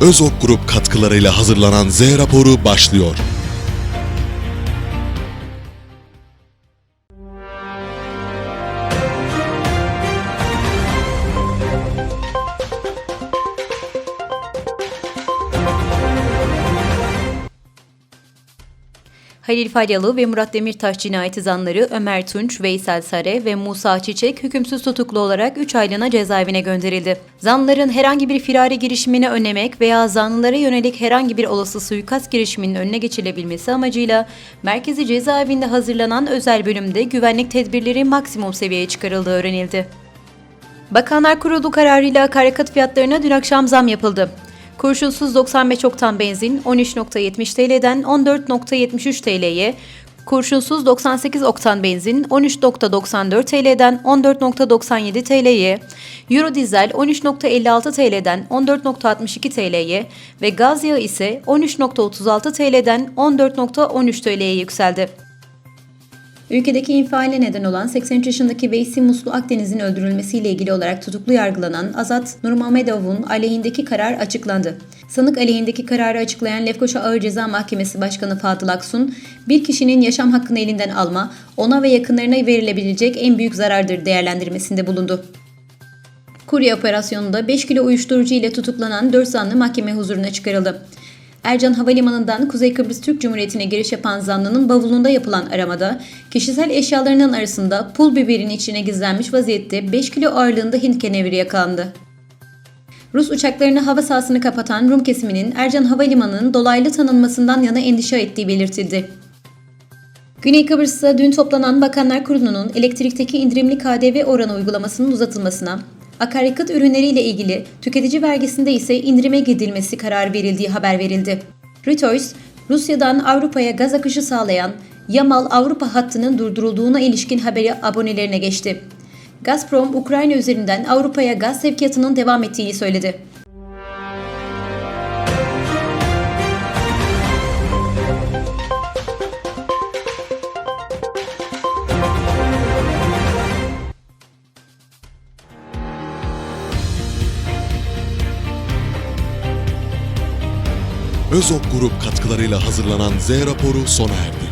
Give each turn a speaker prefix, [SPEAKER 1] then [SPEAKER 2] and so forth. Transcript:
[SPEAKER 1] Özok Grup katkılarıyla hazırlanan Z raporu başlıyor.
[SPEAKER 2] Halil Falyalı ve Murat Demirtaş cinayeti zanları Ömer Tunç, Veysel Sare ve Musa Çiçek hükümsüz tutuklu olarak 3 aylığına cezaevine gönderildi. Zanlıların herhangi bir firari girişimini önlemek veya zanlılara yönelik herhangi bir olası suikast girişiminin önüne geçilebilmesi amacıyla merkezi cezaevinde hazırlanan özel bölümde güvenlik tedbirleri maksimum seviyeye çıkarıldığı öğrenildi. Bakanlar Kurulu kararıyla akaryakıt fiyatlarına dün akşam zam yapıldı. Kurşunsuz 95 oktan benzin 13.70 TL'den 14.73 TL'ye, kurşunsuz 98 oktan benzin 13.94 TL'den 14.97 TL'ye, Euro dizel 13.56 TL'den 14.62 TL'ye ve gaz yağı ise 13.36 TL'den 14.13 TL'ye yükseldi. Ülkedeki infiale neden olan 83 yaşındaki Veysi Muslu Akdeniz'in öldürülmesiyle ilgili olarak tutuklu yargılanan Azat Nurmamedov'un aleyhindeki karar açıklandı. Sanık aleyhindeki kararı açıklayan Lefkoşa Ağır Ceza Mahkemesi Başkanı Fadıl Aksun, bir kişinin yaşam hakkını elinden alma, ona ve yakınlarına verilebilecek en büyük zarardır değerlendirmesinde bulundu. Kurye operasyonunda 5 kilo uyuşturucu ile tutuklanan 4 zanlı mahkeme huzuruna çıkarıldı. Ercan Havalimanı'ndan Kuzey Kıbrıs Türk Cumhuriyeti'ne giriş yapan zanlının bavulunda yapılan aramada kişisel eşyalarının arasında pul biberin içine gizlenmiş vaziyette 5 kilo ağırlığında Hint keneviri yakalandı. Rus uçaklarını hava sahasını kapatan Rum kesiminin Ercan Havalimanı'nın dolaylı tanınmasından yana endişe ettiği belirtildi. Güney Kıbrıs'ta dün toplanan Bakanlar Kurulu'nun elektrikteki indirimli KDV oranı uygulamasının uzatılmasına, akaryakıt ürünleriyle ilgili tüketici vergisinde ise indirime gidilmesi kararı verildiği haber verildi. Reuters, Rusya'dan Avrupa'ya gaz akışı sağlayan Yamal Avrupa hattının durdurulduğuna ilişkin haberi abonelerine geçti. Gazprom, Ukrayna üzerinden Avrupa'ya gaz sevkiyatının devam ettiğini söyledi.
[SPEAKER 1] Özok Grup katkılarıyla hazırlanan Z raporu sona erdi.